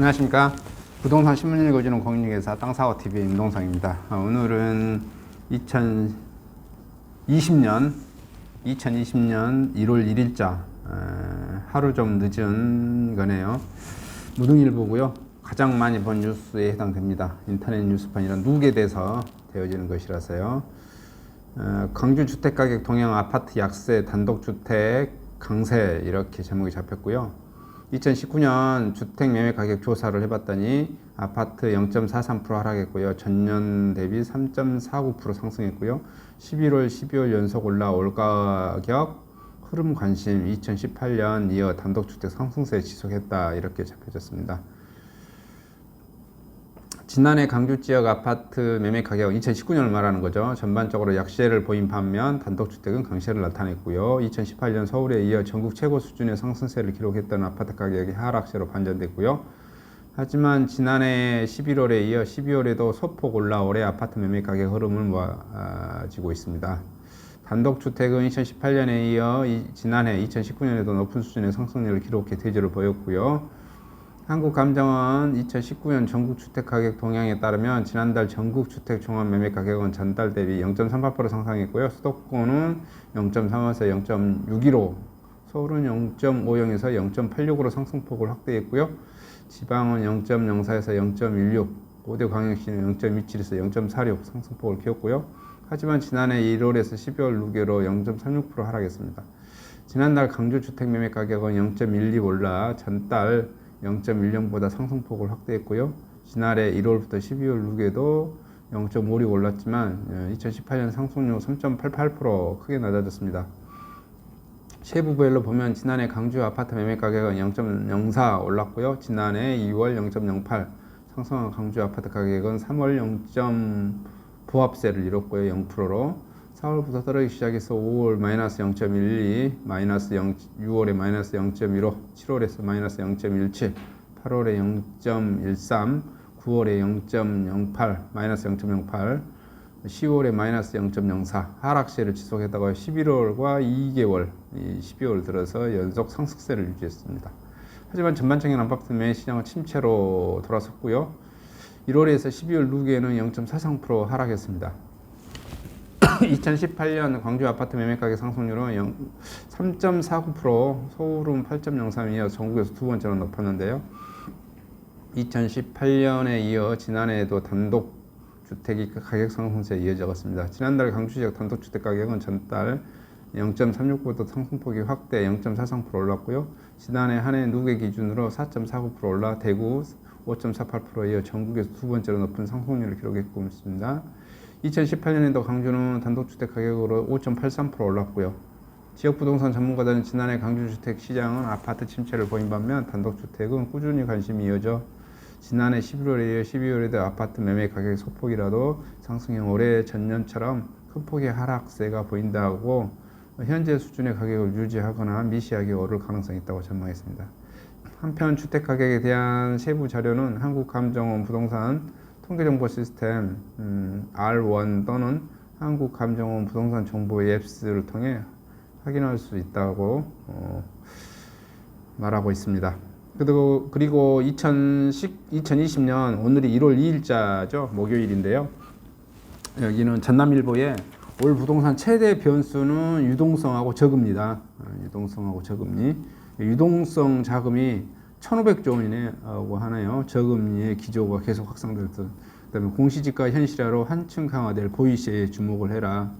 안녕하십니까. 부동산 신문 읽어주는 공인중개사 땅사고TV의 임동상입니다. 어, 오늘은 2020년, 2020년 1월 1일자, 하루 좀 늦은 거네요. 무등일보고요. 가장 많이 본 뉴스에 해당됩니다. 인터넷 뉴스판이란 누에 대해서 되어지는 것이라서요. 어, 광주 주택가격 동향 아파트 약세 단독주택 강세 이렇게 제목이 잡혔고요. 2019년 주택 매매 가격 조사를 해봤더니 아파트 0.43% 하락했고요. 전년 대비 3.49% 상승했고요. 11월, 12월 연속 올라 올 가격 흐름 관심 2018년 이어 단독주택 상승세 지속했다 이렇게 잡혀졌습니다. 지난해 강주 지역 아파트 매매 가격 2019년을 말하는 거죠. 전반적으로 약세를 보인 반면 단독주택은 강세를 나타냈고요. 2018년 서울에 이어 전국 최고 수준의 상승세를 기록했던 아파트 가격이 하락세로 반전됐고요. 하지만 지난해 11월에 이어 12월에도 소폭 올라 올해 아파트 매매 가격 흐름을 모아지고 있습니다. 단독주택은 2018년에 이어 지난해 2019년에도 높은 수준의 상승률을 기록해 대조를 보였고요. 한국감정원 2019년 전국주택가격 동향에 따르면 지난달 전국주택 종합 매매 가격은 전달 대비 0.38% 상승했고요. 수도권은 0.35에서 0.61로, 서울은 0.50에서 0.86으로 상승폭을 확대했고요. 지방은 0.04에서 0.16, 5대 광역시는 0.27에서 0.46 상승폭을 키웠고요. 하지만 지난해 1월에서 12월 누계로 0.36% 하락했습니다. 지난달 강주 주택 매매 가격은 0.12 올라 전달 0.1년보다 상승폭을 확대했고요. 지난해 1월부터 12월 누계도 0.56 올랐지만 2018년 어, 상승률 3.88% 크게 낮아졌습니다. 세부별로 보면 지난해 강주 아파트 매매 가격은 0.04 올랐고요. 지난해 2월 0.08 상승한 강주 아파트 가격은 3월 0. 보합세를 이뤘고요. 0%로 4월부터 떨어지기 시작해서 5월 마이너스 0.12, 마이너스 0, 6월에 마이너스 0.15, 7월에서 마이너스 0.17, 8월에 0.13, 9월에 0.08, 마이너스 0.08, 10월에 마이너스 0.04 하락세를 지속했다가 11월과 2개월, 12월 들어서 연속 상승세를 유지했습니다. 하지만 전반적인 아파트 매 시장은 침체로 돌아섰고요. 1월에서 12월 누계는 0.43% 하락했습니다. 2018년 광주 아파트 매매 가격 상승률은 3.49%, 서울은 8.03이어 전국에서 두 번째로 높았는데요. 2018년에 이어 지난해에도 단독 주택이 가격 상승세에 이어졌습니다. 지난달 강주 지역 단독 주택 가격은 전달 0.36% 상승폭이 확대 0.43% 올랐고요. 지난해 한 해 누계 기준으로 4.49% 올라 대구 5.48% 이어 전국에서 두 번째로 높은 상승률을 기록했고 있습니다. 2018년에도 강주는 단독주택 가격으로 5.83% 올랐고요. 지역 부동산 전문가들은 지난해 강주 주택 시장은 아파트 침체를 보인 반면 단독주택은 꾸준히 관심이 이어져 지난해 11월에 이어 12월에도 아파트 매매 가격 소폭이라도 상승해 올해 전년처럼 큰 폭의 하락세가 보인다고 현재 수준의 가격을 유지하거나 미시하게 오를 가능성이 있다고 전망했습니다. 한편 주택 가격에 대한 세부 자료는 한국감정원 부동산 통계정보 시스템 음, R1 또는 한국감정원 부동산 정보 앱스를 통해 확인할 수 있다고 어, 말하고 있습니다. 그리고, 그리고 2010, 2020년 오늘이 1월 2일자죠. 목요일인데요. 여기는 전남일보에 올 부동산 최대 변수는 유동성하고 저금리다. 어, 유동성하고 저금리. 유동성 자금이 1,500조 원이라고 하네요. 저금리의 기조가 계속 확산될 듯. 그다음에 공시지가 현실화로 한층 강화될 보이시에 주목을 해라.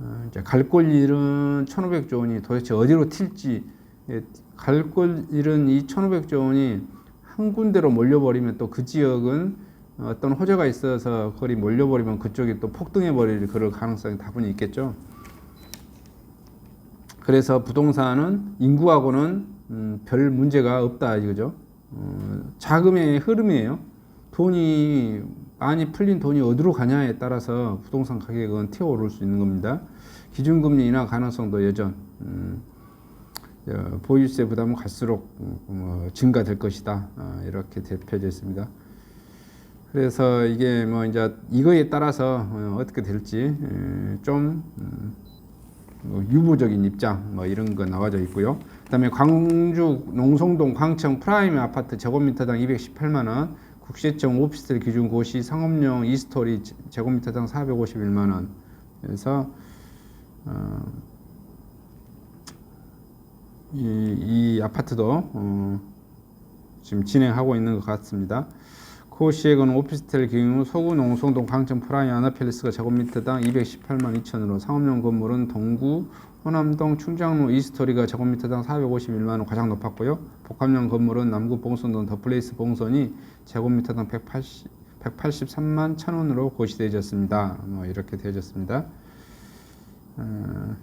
어, 이제 갈 골 일은 1,500조 원이 도대체 어디로 튈지 예, 갈골 일은 이 1,500조 원이 한 군데로 몰려버리면 또 그 지역은 어떤 호재가 있어서 거리 몰려버리면 그쪽이 또 폭등해 버릴 그럴 가능성이 다분히 있겠죠. 그래서 부동산은 인구하고는 음, 별 문제가 없다 이거죠. 어, 자금의 흐름이에요. 돈이 많이 풀린 돈이 어디로 가냐에 따라서 부동산 가격은 튀어 오를 수 있는 겁니다. 기준금리 인하 가능성도 여전 음, 어, 보유세 부담은 갈수록 어, 증가될 것이다 어, 이렇게 대표되어 있습니다. 그래서 이게 뭐 이제 이거에 따라서 어, 떻게 될지 좀 음, 뭐 유보적인 입장 뭐 이런 거 나와져 있고요. 그다음에 광주 농성동 광청 프라임 아파트 제곱미터당 218만 원, 국세청 오피스텔 기준 고시 상업용 이스토리 제- 제곱미터당 451만 원. 그래서 어, 이, 이 아파트도 어, 지금 진행하고 있는 것 같습니다. 고시액은 오피스텔 경우 서구 농성동 광천 프라이 아나펠리스가 제곱미터당 218만 2천으로 상업용 건물은 동구 호남동 충장로 이스토리가 제곱미터당 451만 원 가장 높았고요. 복합용 건물은 남구 봉선동 더플레이스 봉선이 제곱미터당 180 183만 1천 원으로 고시되어졌습니다. 뭐 이렇게 되어졌습니다. 어,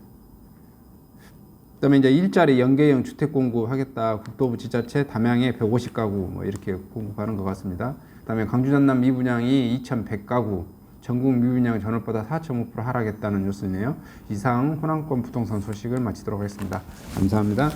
그다음에 이제 일자리 연계형 주택 공급하겠다. 국토부 지자체 담양에 150가구 뭐 이렇게 공급하는 것 같습니다. 그다음에 광주 전남 미분양이 2,100가구, 전국 미분양 전월보다 4.5% 하락했다는 뉴스네요. 이상 호남권 부동산 소식을 마치도록 하겠습니다. 감사합니다.